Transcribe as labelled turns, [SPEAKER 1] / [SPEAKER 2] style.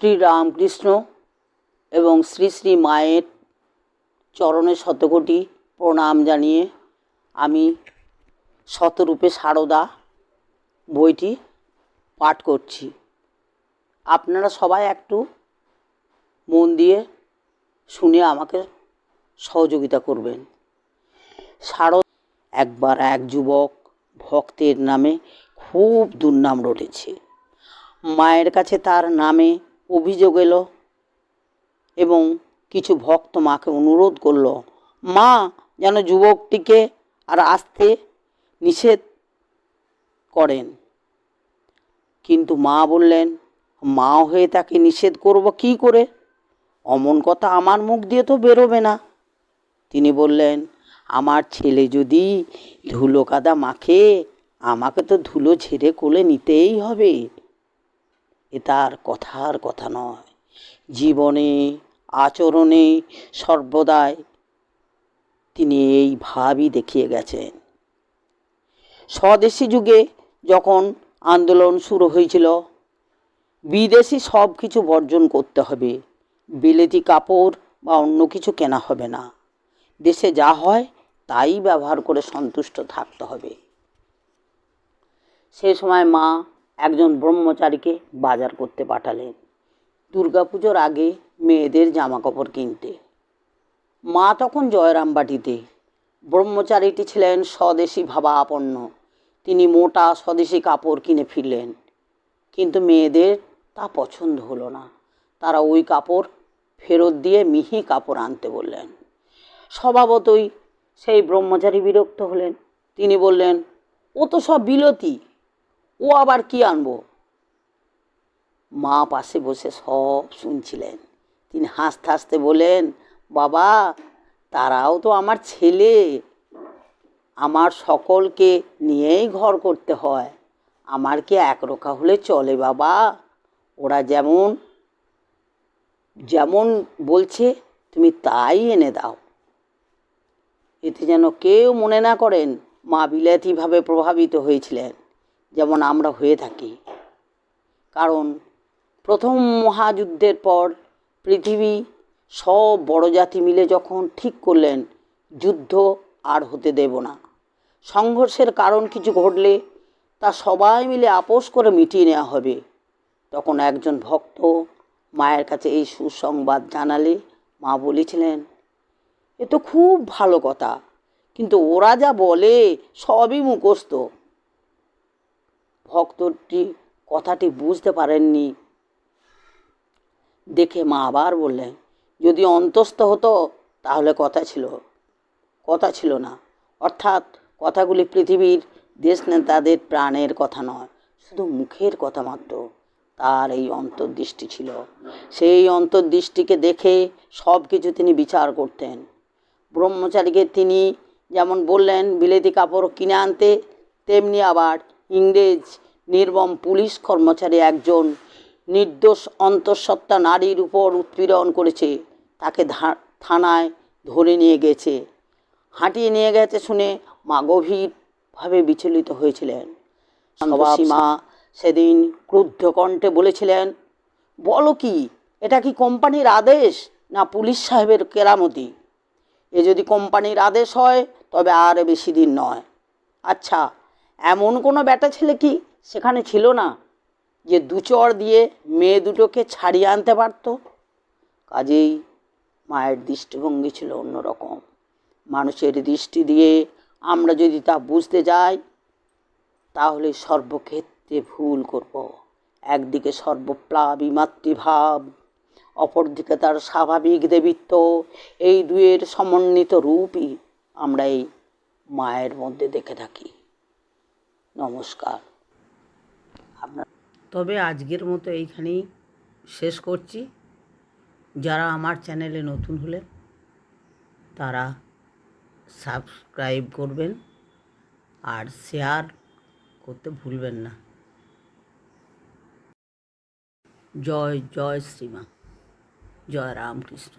[SPEAKER 1] শ্রী রামকৃষ্ণ এবং শ্রী শ্রী মায়ের চরণে শতকোটি প্রণাম জানিয়ে আমি শতরূপে সারদা বইটি পাঠ করছি। আপনারা সবাই একটু মন দিয়ে শুনে আমাকে সহযোগিতা করবেন। শারদ একবার এক যুবক ভক্তের নামে খুব দুর্নাম রটেছে। মায়ের কাছে তার নামে অভিযোগ এলো এবং কিছু ভক্ত মাকে অনুরোধ করল, মা, যেন যুবকটিকে আর আসতে নিষেধ করেন। কিন্তু মা বললেন মা হয়ে তাকে নিষেধ করব কি করে? অমন কথা আমার মুখ দিয়ে তো বেরোবে না। তিনি বললেন, আমার ছেলে যদি ধুলো কাদা মাখে, আমাকে তো ধুলো ছেড়ে কোলে নিতেই হবে। এ তার কথার কথা নয়। জীবনে, আচরণে সর্বদাই তিনি এই ভাবই দেখিয়ে গেছেন। স্বদেশি যুগে যখন আন্দোলন শুরু হয়েছিল, বিদেশি সব কিছু বর্জন করতে হবে। বিলেতি কাপড় বা অন্য কিছু কেনা হবে না। দেশে যা হয় তাই ব্যবহার করে সন্তুষ্ট থাকতে হবে। সে সময় মা একজন ব্রহ্মচারীকে বাজার করতে পাঠালেন। দুর্গাপুজোর আগে মেয়েদের জামা কাপড় কিনতে। মা তখন জয়রামবাটিতে। ব্রহ্মচারীটি ছিলেন স্বদেশী ভাবাপন্ন। তিনি মোটা স্বদেশী কাপড় কিনে ফিরলেন। কিন্তু মেয়েদের তা পছন্দ হলো না। তারা ওই কাপড় ফেরত দিয়ে মিহি কাপড় আনতে বললেন। স্বভাবতই সেই ব্রহ্মচারী বিরক্ত হলেন। তিনি বললেন, ও তো সব বিলতি। ও আবার কি আনব? মা পাশে বসে সব শুনছিলেন। তিনি হাসতে হাসতে বলেন বাবা, তারাও তো আমার ছেলে। আমার সকলকে নিয়েই ঘর করতে হয়। আমার কি একরোখা হলে চলে, বাবা? ওরা যেমন যেমন বলছে, তুমি তাই এনে দাও। এতে যেন কেউ মনে না করেন, মা বিলাতিভাবে প্রভাবিত হয়েছিলেন। যেমন আমরা হয়ে থাকি। কারণ প্রথম মহাযুদ্ধের পর পৃথিবী সব বড় জাতি মিলে যখন ঠিক করলেন, যুদ্ধ আর হতে দেব না। সংঘর্ষের কারণ কিছু ঘটলে তা সবাই মিলে আপোষ করে মিটিয়ে নেওয়া হবে। তখন একজন ভক্ত মায়ের কাছে এই সুসংবাদ জানালে মা বলেছিলেন, এ তো খুব ভালো কথা, কিন্তু ওরা যা বলে সবই মুখস্থ। ভক্তটি কথাটি বুঝতে পারেননি। দেখে মা আবার বললেন, যদি অন্তস্থ হতো, তাহলে কথা ছিল কথা ছিল না। অর্থাৎ কথাগুলি পৃথিবীর দেশ নেতাদের প্রাণের কথা নয়, শুধু মুখের কথা মাত্র। তার এই অন্তর্দৃষ্টি ছিল। সেই অন্তর্দৃষ্টিকে দেখে সব কিছু তিনি বিচার করতেন। ব্রহ্মচারীকে তিনি যেমন বললেন, বিলেতি কাপড় কিনে আনতে, তেমনি আবার ইংরেজ নির্মম পুলিশ কর্মচারী একজন নির্দোষ অন্তঃসত্ত্বা নারীর উপর উৎপীড়ন করেছে। তাকে থানায় ধরে নিয়ে গেছে। হাঁটিয়ে নিয়ে গেছে শুনে মা গভীরভাবে বিচলিত হয়েছিলেন। সীমা সেদিন ক্রুদ্ধ কণ্ঠে বলেছিলেন, বলো কি, এটা কি কোম্পানির আদেশ না পুলিশ সাহেবের কেরামতি? এ যদি কোম্পানির আদেশ হয়, তবে আর বেশি দিন নয়। আচ্ছা এমন কোনো ব্যাটা ছেলে কি সেখানে ছিল না যে দুচর দিয়ে মেয়ে দুটোকে ছাড়িয়ে আনতে পারত? কাজেই মায়ের দৃষ্টিভঙ্গি ছিল অন্যরকম। মানুষের দৃষ্টি দিয়ে আমরা যদি তা বুঝতে যাই, তাহলে সর্বক্ষেত্রে ভুল করব। একদিকে সর্বপ্লাবী মাতৃভাব, অপরদিকে তার স্বাভাবিক দেবিত্ব। এই দুয়ের সমন্বিত রূপই আমরা এই মায়ের মধ্যে দেখে থাকি। নমস্কার। আপনার তবে আজকের মতো এইখানেই শেষ করছি। যারা আমার চ্যানেলে নতুন হলে তারা সাবস্ক্রাইব করবেন আর শেয়ার করতে ভুলবেন না। জয় জয় শ্রীমা। জয় রামকৃষ্ণ।